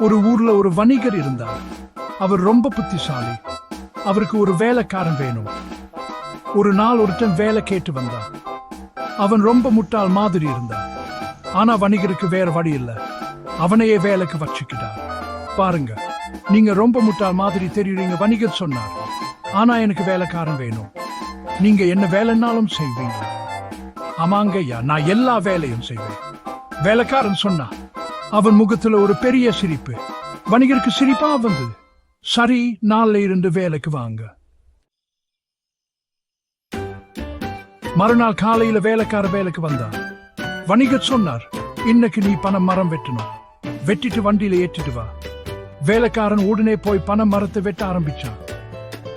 ஒரு ஊர்ல ஒரு வணிகர் இருந்தார். அவர் ரொம்ப புத்திசாலி. அவருக்கு ஒரு வேலைக்காரன் வேணும். ஒரு நாள் ஒருத்தன் வேலை கேட்டு வந்தான். அவன் ரொம்ப முட்டாள் மாதிரி இருந்தான். ஆனா வணிகருக்கு வேற வழி இல்ல. அவனையே வேலைக்கு வச்சுக்கிட்டார். பாருங்க நீங்க ரொம்ப முட்டாள் மாதிரி தெரியுறீங்க வணிகர் சொன்னார். ஆனா எனக்கு வேலைக்காரன் வேணும். நீங்க என்ன வேலைன்னாலும் செய்வீங்க. ஆமாங்க ஐயா நான் எல்லா வேலையும் செய்வேன். வேலைக்காரன் சொன்னா அவன் முகத்துல ஒரு பெரிய சிரிப்பு. வணிகருக்கு சிரிப்பா வந்தது. சரி நாள்ல இருந்து வேலைக்கு வாங்க. மறுநாள் காலையில வேலைக்கார வேலைக்கு வந்தான். வணிகர் சொன்னார் இன்னைக்கு நீ பணம் மரம் வெட்டணும். வெட்டிட்டு வண்டியில ஏற்றிட்டு வா. வேலைக்காரன் உடனே போய் பணம் மரத்தை வெட்ட ஆரம்பிச்சான்.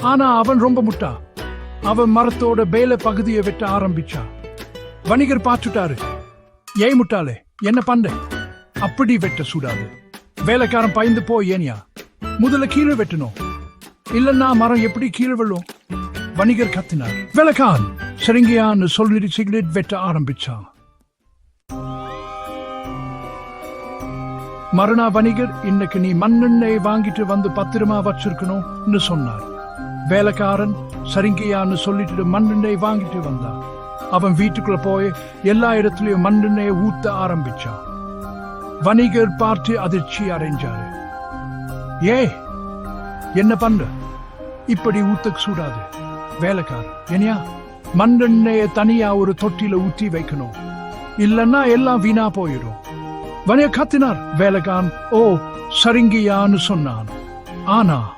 ஆனா அவன் ரொம்ப முட்டா. அவன் மரத்தோட வேலை பகுதியை வெட்ட ஆரம்பிச்சான். வணிகர் பார்த்துட்டாரு ஏய் முட்டாளே என்ன பண்ண அப்படி வெட்ட சூடாது. வேலைக்காரன் பயந்து போய் ஏனியா. முதல்ல கீழே வெட்டணும். இல்லன்னா மரம் எப்படி கீழே விழும்? வணிகர் கத்தினார். வேலைக்காரன் சரிங்கயான்னு சொல்லிடு சிகரெட் வெட்ட ஆரம்பிச்சான். மரணா வணிகர் இன்னைக்கு நீ மண்ணெண்ணெய் வாங்கிட்டு வந்து பத்திரமா வச்சிருக்கணும்னு சொன்னார். வேலைக்காரன் சரிங்கயான்னு சொல்லிட்டு மண்ணெண்ணெய் வாங்கிட்டு வந்தான். அவன் வீட்டுக்குள்ள போய் எல்லா இடத்துலயும் மண்ணெண்ணெயை ஊத்த ஆரம்பிச்சான். வணிகர் பார்த்து அதிர்ச்சி அடைஞ்சாரு. ஏ என்ன பண்ற? இப்படி ஊத்துக்கு சூடாது. வேலைக்காரன். என்னையா மண்ணெண்ணெய தனியா ஒரு தொட்டில ஊத்தி வைக்கணும். இல்லன்னா எல்லாம் வீணா போயிடும். வணிக கத்தினார். வேலைக்கான் ஓ சரிங்கியான்னு சொன்னான். ஆனா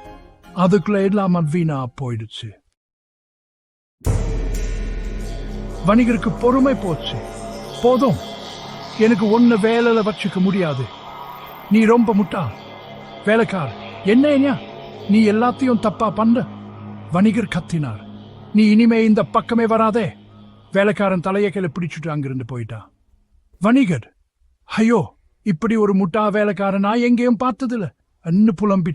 அதுக்குள்ள எல்லாம் வீணா போயிடுச்சு. வணிகருக்கு பொறுமை போச்சு. போதும். எனக்கு ஒன்னு வேலையில வச்சுக்க முடியாது. நீ ரொம்ப முட்டா. வேலைக்கார். என்ன நீ எல்லாத்தையும் தப்பா பண்ண வணிகர் கத்தினார். நீ இனிமே இந்த பக்கமே வராதே. வேலைக்காரன் தலையை கையில பிடிச்சிட்டு அங்கிருந்து போயிட்டான் வணிகர். ஐயோ இப்படி ஒரு முட்டா வேலைக்காரன் நான் எங்கேயும் பார்த்ததில்ல. அன்னு புலம்பிட்ட.